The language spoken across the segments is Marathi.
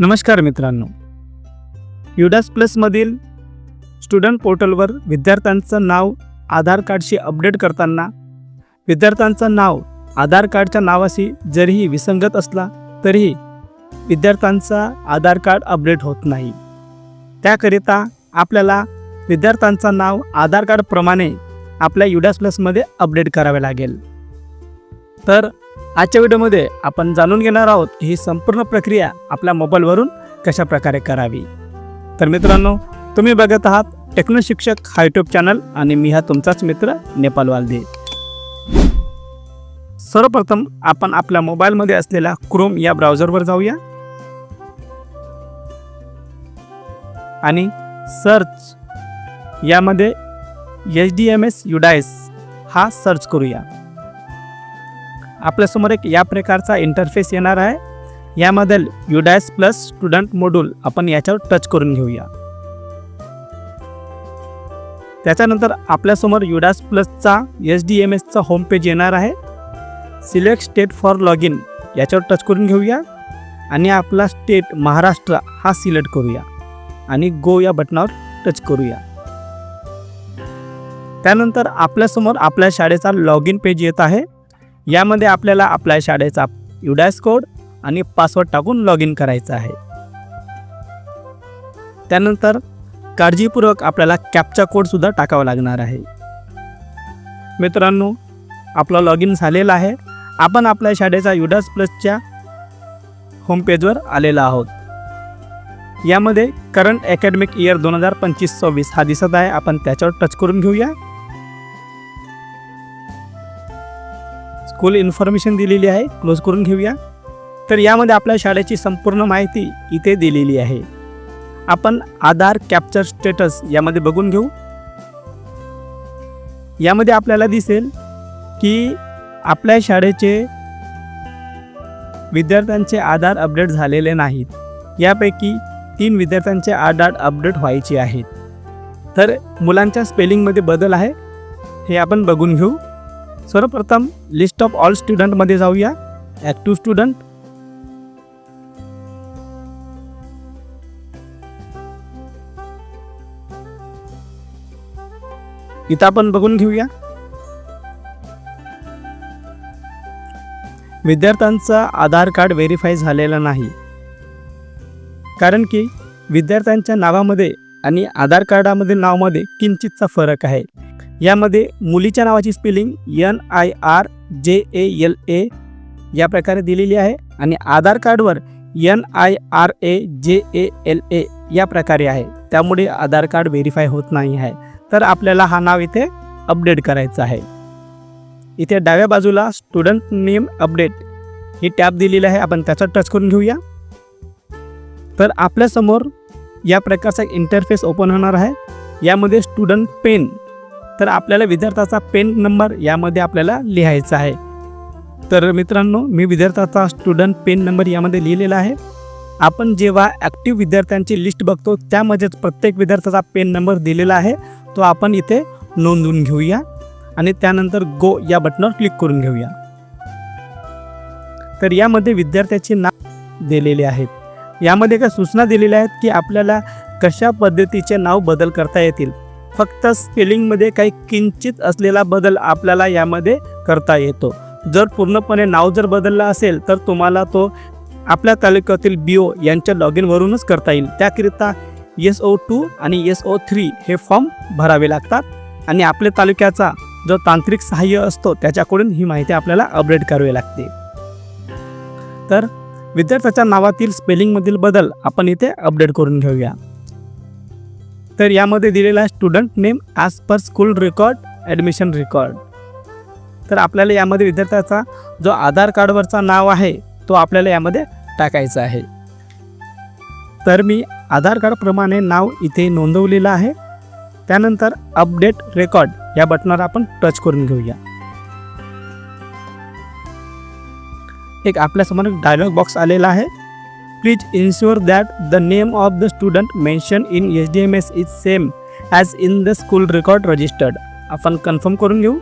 नमस्कार मित्रांनो. युडास प्लसमधील स्टुडंट पोर्टलवर विद्यार्थ्यांचं नाव आधार कार्डशी अपडेट करताना विद्यार्थ्यांचं नाव आधार कार्डच्या नावाशी जरीही विसंगत असला तरीही विद्यार्थ्यांचा आधार कार्ड अपडेट होत नाही. त्याकरिता आपल्याला विद्यार्थ्यांचं नाव आधार कार्डप्रमाणे आपल्या युडास प्लसमध्ये अपडेट करावे लागेल. तर आजच्या व्हिडिओमध्ये आपण जाणून घेणार आहोत ही संपूर्ण प्रक्रिया आपल्या मोबाईलवरून कशा प्रकारे करावी. तर मित्रांनो तुम्ही बघत आहात टेक्नो शिक्षक हा यूट्यूब चॅनल आणि मी हा तुमचाच मित्र नेपाल वालदे. सर्वप्रथम आपण आपल्या मोबाईलमध्ये असलेल्या क्रोम या ब्राउझरवर जाऊया. आणि सर्च यामध्ये H D M S UDISE हा सर्च करूया. आपल्यासमोर एक या प्रकारचा इंटरफेस येणार आहे. यामध्ये युडायस प्लस स्टुडंट मॉड्यूल आपण याच्यावर टच करून घेऊया. त्याच्यानंतर आपल्यासमोर युडास प्लसचा एच डी एम एसचा होम पेज येणार आहे. Select state for log in याच्यावर टच करून घेऊया. आणि आपला स्टेट महाराष्ट्र हा सिलेक्ट करूया. आणि गो या बटनावर टच करूया. त्यानंतर आपल्यासमोर आपल्या शाळेचा लॉग इन पेज येत आहे. यामध्ये आपल्याला आपल्या शाळेचा युडॅस कोड आणि पासवर्ड टाकून लॉग इन करायचं आहे. त्यानंतर काळजीपूर्वक आपल्याला कॅपचा कोडसुद्धा टाकावा लागणार आहे. मित्रांनो आपलं लॉग इन झालेलं आहे. आपण आपल्या शाळेचा युडास प्लसच्या होमपेजवर आलेला आहोत. यामध्ये करंट अकॅडमिक इयर दोन हजार पंचवीस सव्वीस हा दिसत आहे. आपण त्याच्यावर टच करून घेऊया. स्कूल इन्फॉर्मेशन दिलेली आहे. क्लोज करून घेऊया. तर यामध्ये आपल्या शाळेची संपूर्ण माहिती इथे दिलेली आहे. आपण आधार कॅप्चर स्टेटस यामध्ये बघून घेऊ. यामध्ये आपल्याला दिसेल की आपल्या शाळेचे विद्यार्थ्यांचे आधार अपडेट झालेले नाहीत. यापैकी तीन विद्यार्थ्यांचे आधार अपडेट व्हायचे आहेत. तर मुलांच्या स्पेलिंगमध्ये बदल आहे. हे आपण बघून घेऊ. सर्वप्रथम लिस्ट ऑफ ऑल स्टुडंटमध्ये जाऊया. ॲक्टिव्ह स्टुडंट इथं आपण बघून घेऊया. विद्यार्थ्यांचा आधार कार्ड व्हेरीफाय झालेलं नाही. कारण की विद्यार्थ्यांच्या नावामध्ये आणि आधार कार्डामधील नावामध्ये किंचितचा फरक आहे. यामध्ये मुलीच्या नावाची spelling N I R J A L A या प्रकारे दिलेली आहे आणि आधार कार्डवर एन आय आर ए जे ए एल ए या प्रकारे आहे. त्यामुळे आधार कार्ड व्हेरीफाय होत नाही आहे. तर आपल्याला हा नाव इथे अपडेट करायचं आहे. इथे डाव्या बाजूला स्टुडंट नेम अपडेट ही टॅब दिलेली आहे. आपण त्याचा टच करून घेऊया. तर आपल्यासमोर या प्रकारचा इंटरफेस ओपन होणार आहे. यामध्ये स्टुडंट पेन तर आपल्याला विद्यार्थ्याचा पेन नंबर यामध्ये आपल्याला लिहायचा आहे. तर मित्रांनो मी विद्यार्थ्याचा स्टुडंट पेन नंबर यामध्ये लिहिलेला आहे. आपण जेव्हा ॲक्टिव्ह विद्यार्थ्यांची लिस्ट बघतो त्यामध्येच प्रत्येक विद्यार्थ्याचा पेन नंबर दिलेला आहे. तो आपण इथे नोंदवून घेऊया आणि त्यानंतर गो या बटनावर क्लिक करून घेऊया. तर यामध्ये विद्यार्थ्याचे नाव दिलेले आहेत यामध्ये काय सूचना दिलेल्या आहेत की आपल्याला कशा पद्धतीचे नाव बदल करता येतील. फक्त स्पेलिंगमध्ये काही किंचित असलेला बदल आपल्याला यामध्ये करता येतो. जर पूर्णपणे नाव जर बदललं असेल तर तुम्हाला तो आपल्या तालुक्यातील बी ओ यांच्या लॉग इनवरूनच करता येईल. त्याकरिता एस ओ टू आणि एस ओ थ्री हे फॉर्म भरावे लागतात आणि आपल्या तालुक्याचा जो तांत्रिक सहाय्य असतो त्याच्याकडून ही माहिती आपल्याला अपडेट करावी लागते. तर विद्यार्थ्याच्या नावातील स्पेलिंगमधील बदल आपण इथे अपडेट करून घेऊया. तर यामध्ये दिलेला आहे student name as per school record admission record तर आपल्याला यामध्ये विद्यार्थ्याचा जो आधार कार्डवरचा नाव आहे तो आपल्याला यामध्ये टाकायचा आहे. तर मी आधार कार्डप्रमाणे नाव इथे नोंदवलेलं आहे. त्यानंतर अपडेट रेकॉर्ड या बटनावर आपण टच करून घेऊया. एक आपल्यासमोर एक डायलॉग बॉक्स आलेला आहे. Please ensure that the name of the student mention in H D M S is same as in the school record registered आपण कन्फर्म करून घेऊ.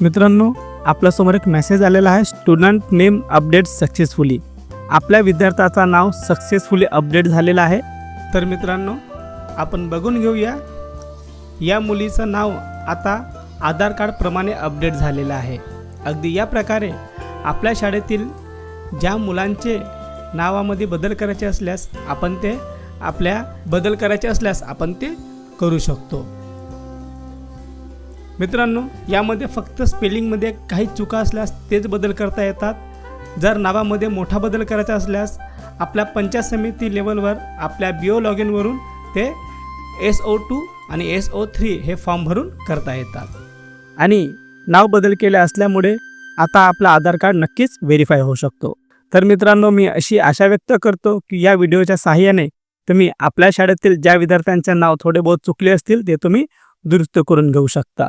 मित्रांनो आपल्यासमोर एक मेसेज आलेला आहे. स्टुडंट नेम अपडेट सक्सेसफुली आपल्या विद्यार्थ्याचं नाव सक्सेसफुली अपडेट झालेलं आहे. तर मित्रांनो आपण बघून घेऊया. या मुलीचं नाव आता आधार कार्डप्रमाणे अपडेट झालेलं आहे. अगदी या प्रकारे आपल्या शाळेतील ज्या मुलांचे नावामध्ये बदल करायचे असल्यास आपण ते आपल्या बदल करायचे असल्यास आपण ते करू शकतो. मित्रांनो यामध्ये फक्त स्पेलिंगमध्ये काही चुका असल्यास तेच बदल करता येतात. जर नावामध्ये मोठा बदल करायचा असल्यास आपल्या पंचायत समिती लेवलवर आपल्या बी ओ लॉग इनवरून ते एस ओ टू आणि एस ओ थ्री हे फॉर्म भरून करता येतात. आणि नाव बदल केले असल्यामुळे आता आपला आधार कार्ड नक्कीच व्हेरीफाय होऊ शकतो. तर मित्रांनो मी अशी आशा व्यक्त करतो की या व्हिडिओच्या सहाय्याने तुम्ही आपल्या शाळेतील ज्या विद्यार्थ्यांचे नाव थोडे बहुत चुकले असतील ते तुम्ही दुरुस्त करून घेऊ शकता.